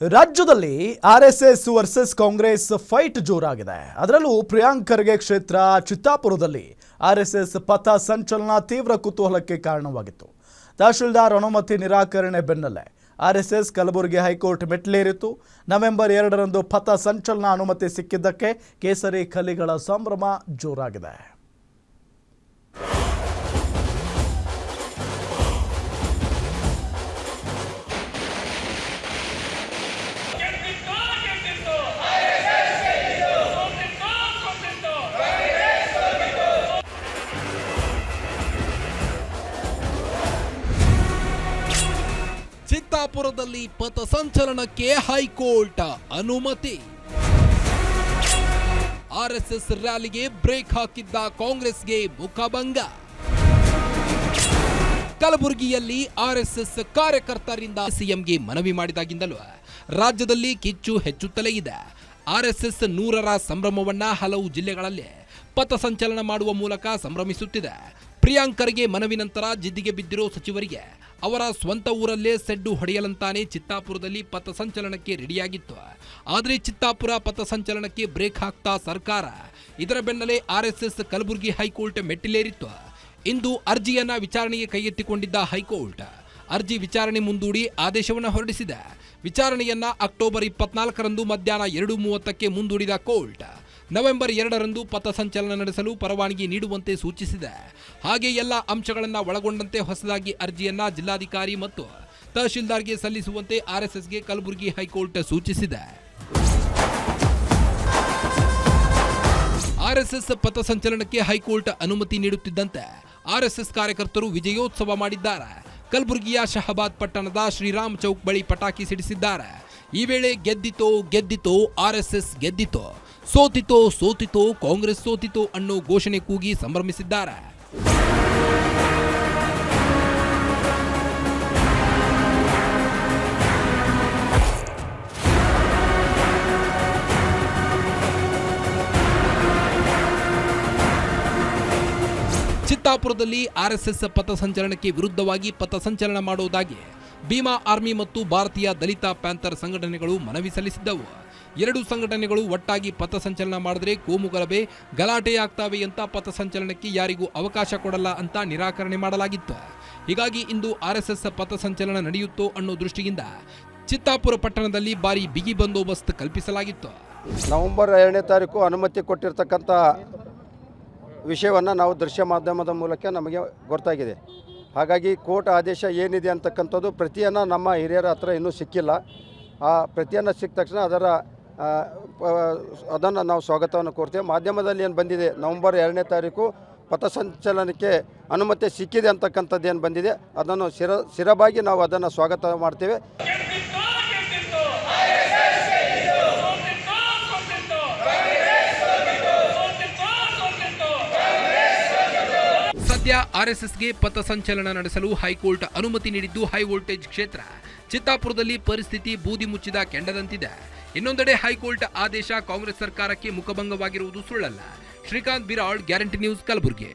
ರಾಜ್ಯದಲ್ಲಿ R S S versus Congress fight ಜೋರಾಗಿದೆ. ಅದರಲ್ಲೂ ಪ್ರಿಯಾಂಕ್ ಖರ್ಗೆ ಕ್ಷೇತ್ರ ಚಿತ್ತಾಪುರದಲ್ಲಿ ಆರ್ ಎಸ್ ಎಸ್ ಪಥ ಸಂಚಲನ ತೀವ್ರ ಕುತೂಹಲಕ್ಕೆ ಕಾರಣವಾಗಿತ್ತು. ತಹಶೀಲ್ದಾರ್ ಅನುಮತಿ ನಿರಾಕರಣೆ ಬೆನ್ನಲ್ಲೇ R S S Kalaburagi high court ಮೆಟ್ಲೇರಿತ್ತು November ಎರಡರಂದು ಪಥ ಸಂಚಲನ ಅನುಮತಿ ಸಿಕ್ಕಿದ್ದಕ್ಕೆ ಕೇಸರಿ ಕಲಿಗಳ ಸಂಭ್ರಮ ಜೋರಾಗಿದೆ. ಚಿತ್ತಾಪುರದಲ್ಲಿ ಪಥಸಂಚಲನಕ್ಕೆ ಹೈಕೋರ್ಟ್ ಅನುಮತಿ. ಆರ್ಎಸ್ಎಸ್ ರ್ಯಾಲಿಗೆ ಬ್ರೇಕ್ ಹಾಕಿದ್ದ ಕಾಂಗ್ರೆಸ್ಗೆ ಮುಖಭಂಗ. ಕಲಬುರಗಿಯಲ್ಲಿ ಆರ್ಎಸ್ಎಸ್ ಕಾರ್ಯಕರ್ತರಿಂದ ಸಿಎಂಗೆ ಮನವಿ ಮಾಡಿದಾಗಿಂದಲೂ ರಾಜ್ಯದಲ್ಲಿ ಕಿಚ್ಚು ಹೆಚ್ಚುತ್ತಲೇ ಇದೆ. ಆರ್ಎಸ್ಎಸ್ ನೂರರ ಸಂಭ್ರಮವನ್ನ ಹಲವು ಜಿಲ್ಲೆಗಳಲ್ಲಿ ಪಥಸಂಚಲನ ಮಾಡುವ ಮೂಲಕ ಸಂಭ್ರಮಿಸುತ್ತಿದೆ. ಪ್ರಿಯಾಂಕರ್ಗೆ ಮನವಿ ನಂತರ ಜಿದ್ದಿಗೆ ಬಿದ್ದಿರೋ ಸಚಿವರಿಗೆ ಅವರ ಸ್ವಂತ ಊರಲ್ಲೇ ಸೆಡ್ಡು ಹೊಡೆಯಲಂತಾನೆ ಚಿತ್ತಾಪುರದಲ್ಲಿ ಪಥಸಂಚಲನಕ್ಕೆ ರೆಡಿಯಾಗಿತ್ತು. ಆದರೆ ಚಿತ್ತಾಪುರ ಪಥಸಂಚಲನಕ್ಕೆ ಬ್ರೇಕ್ ಹಾಕ್ತಾ ಸರ್ಕಾರ. ಇದರ ಬೆನ್ನಲ್ಲೇ ಆರ್ಎಸ್ಎಸ್ ಕಲಬುರಗಿ ಹೈಕೋರ್ಟ್ ಮೆಟ್ಟಿಲೇರಿತ್ತು. ಇಂದು ಅರ್ಜಿಯನ್ನ ವಿಚಾರಣೆಗೆ ಕೈಗೆತ್ತಿಕೊಂಡಿದ್ದ ಹೈಕೋರ್ಟ್. ಅರ್ಜಿ ವಿಚಾರಣೆ ಮುಂದೂಡಿ ಆದೇಶವನ್ನು ಹೊರಡಿಸಿದೆ. ವಿಚಾರಣೆಯನ್ನ ಅಕ್ಟೋಬರ್ ಇಪ್ಪತ್ನಾಲ್ಕರಂದು ಮಧ್ಯಾಹ್ನ ಎರಡು ಮೂವತ್ತಕ್ಕೆ ಮುಂದೂಡಿದ ಕೋರ್ಟ್. ನವೆಂಬರ್ ಎರಡರಂದು ಪಥಸಂಚಲನ ನಡೆಸಲು ಪರವಾನಗಿ ನೀಡುವಂತೆ ಸೂಚಿಸಿದೆ. ಹಾಗೆ ಎಲ್ಲ ಅಂಶಗಳನ್ನು ಒಳಗೊಂಡಂತೆ ಹೊಸದಾಗಿ ಅರ್ಜಿಯನ್ನ ಜಿಲ್ಲಾಧಿಕಾರಿ ಮತ್ತು ತಹಶೀಲ್ದಾರ್ಗೆ ಸಲ್ಲಿಸುವಂತೆ ಆರ್ಎಸ್ಎಸ್ಗೆ ಕಲಬುರಗಿ ಹೈಕೋರ್ಟ್ ಸೂಚಿಸಿದೆ. ಆರ್ಎಸ್ಎಸ್ ಪಥಸಂಚಲನಕ್ಕೆ ಹೈಕೋರ್ಟ್ ಅನುಮತಿ ನೀಡುತ್ತಿದ್ದಂತೆ ಆರ್ಎಸ್ಎಸ್ ಕಾರ್ಯಕರ್ತರು ವಿಜಯೋತ್ಸವ ಮಾಡಿದ್ದಾರೆ. ಕಲಬುರಗಿಯ ಶಹಬಾದ್ ಪಟ್ಟಣದ ಶ್ರೀರಾಮ್ ಚೌಕ್ ಬಳಿ ಪಟಾಕಿ ಸಿಡಿಸಿದ್ದಾರೆ. ಈ ವೇಳೆ ಗೆದ್ದಿತೋ ಗೆದ್ದಿತೋ ಆರ್ಎಸ್ಎಸ್ ಗೆದ್ದಿತೋ ಸೋತಿತೋ ಸೋತಿತೋ ಕಾಂಗ್ರೆಸ್ ಸೋತಿತೋ ಅನ್ನೋ ಘೋಷಣೆ ಕೂಗಿ ಸಂಭ್ರಮಿಸಿದ್ದಾರೆ. ಚಿತ್ತಾಪುರದಲ್ಲಿ ಆರ್ಎಸ್ಎಸ್ ಪಥಸಂಚಲನಕ್ಕೆ ವಿರುದ್ಧವಾಗಿ ಪಥಸಂಚಲನ ಮಾಡುವುದಾಗಿ ಭೀಮಾ ಆರ್ಮಿ ಮತ್ತು ಭಾರತೀಯ ದಲಿತ ಪ್ಯಾಂಥರ್ ಸಂಘಟನೆಗಳು ಮನವಿ ಸಲ್ಲಿಸಿದ್ದವು. ಎರಡು ಸಂಘಟನೆಗಳು ಒಟ್ಟಾಗಿ ಪಥಸಂಚಲನ ಮಾಡಿದ್ರೆ ಕೋಮುಗಲಭೆ ಗಲಾಟೆಯಾಗ್ತವೆ ಅಂತ ಪಥಸಂಚಲನಕ್ಕೆ ಯಾರಿಗೂ ಅವಕಾಶ ಕೊಡಲ್ಲ ಅಂತ ನಿರಾಕರಣೆ ಮಾಡಲಾಗಿತ್ತು. ಹೀಗಾಗಿ ಇಂದು ಆರ್ಎಸ್ಎಸ್ ಪಥಸಂಚಲನ ನಡೆಯುತ್ತೋ ಅನ್ನೋ ದೃಷ್ಟಿಯಿಂದ ಚಿತ್ತಾಪುರ ಪಟ್ಟಣದಲ್ಲಿ ಭಾರಿ ಬಿಗಿ ಬಂದೋಬಸ್ತ್ ಕಲ್ಪಿಸಲಾಗಿತ್ತು. ನವೆಂಬರ್ ಎರಡನೇ ತಾರೀಕು ಅನುಮತಿ ಕೊಟ್ಟಿರ್ತಕ್ಕಂಥ ವಿಷಯವನ್ನು ನಾವು ದೃಶ್ಯ ಮಾಧ್ಯಮದ ಮೂಲಕ ನಮಗೆ ಗೊತ್ತಾಗಿದೆ. ಹಾಗಾಗಿ ಕೋರ್ಟ್ ಆದೇಶ ಏನಿದೆ ಅಂತಕ್ಕಂಥದ್ದು ಪ್ರತಿಯನ್ನು ನಮ್ಮ ಹಿರಿಯರ ಹತ್ರ ಇನ್ನೂ ಸಿಕ್ಕಿಲ್ಲ. ಆ ಪ್ರತಿಯನ್ನು ಸಿಕ್ಕ ತಕ್ಷಣ ಅದರ ಅದನ್ನು ನಾವು ಸ್ವಾಗತವನ್ನು ಕೋರ್ತೇವೆ. ಮಾಧ್ಯಮದಲ್ಲಿ ಏನು ಬಂದಿದೆ? ನವಂಬರ್ ಎರಡನೇ ತಾರೀಕು ಪಥಸಂಚಲನಕ್ಕೆ ಅನುಮತಿ ಸಿಕ್ಕಿದೆ ಅಂತಕ್ಕಂಥದ್ದು ಏನು ಬಂದಿದೆ? ಅದನ್ನು ಸಿರ ಸಿರಬಾಗಿ ನಾವು ಅದನ್ನು ಸ್ವಾಗತ ಮಾಡ್ತೇವೆ. ಸದ್ಯ ಆರ್ಎಸ್ಎಸ್ಗೆ ಪಥಸಂಚಲನ ನಡೆಸಲು ಹೈಕೋರ್ಟ್ ಅನುಮತಿ ನೀಡಿದ್ದು ಹೈ ವೋಲ್ಟೇಜ್ ಕ್ಷೇತ್ರ. ಚಿತ್ತಾಪುರದಲ್ಲಿ ಪರಿಸ್ಥಿತಿ ಬೂದಿ ಮುಚ್ಚಿದ ಕೆಂಡದಂತಿದೆ. ಇನ್ನೊಂದೆಡೆ ಹೈಕೋರ್ಟ್ ಆದೇಶ ಕಾಂಗ್ರೆಸ್ ಸರ್ಕಾರಕ್ಕೆ ಮುಖಭಂಗವಾಗಿರುವುದು ಸುಳ್ಳಲ್ಲ. Srikanth Biral, guarantee news Kalaburagi.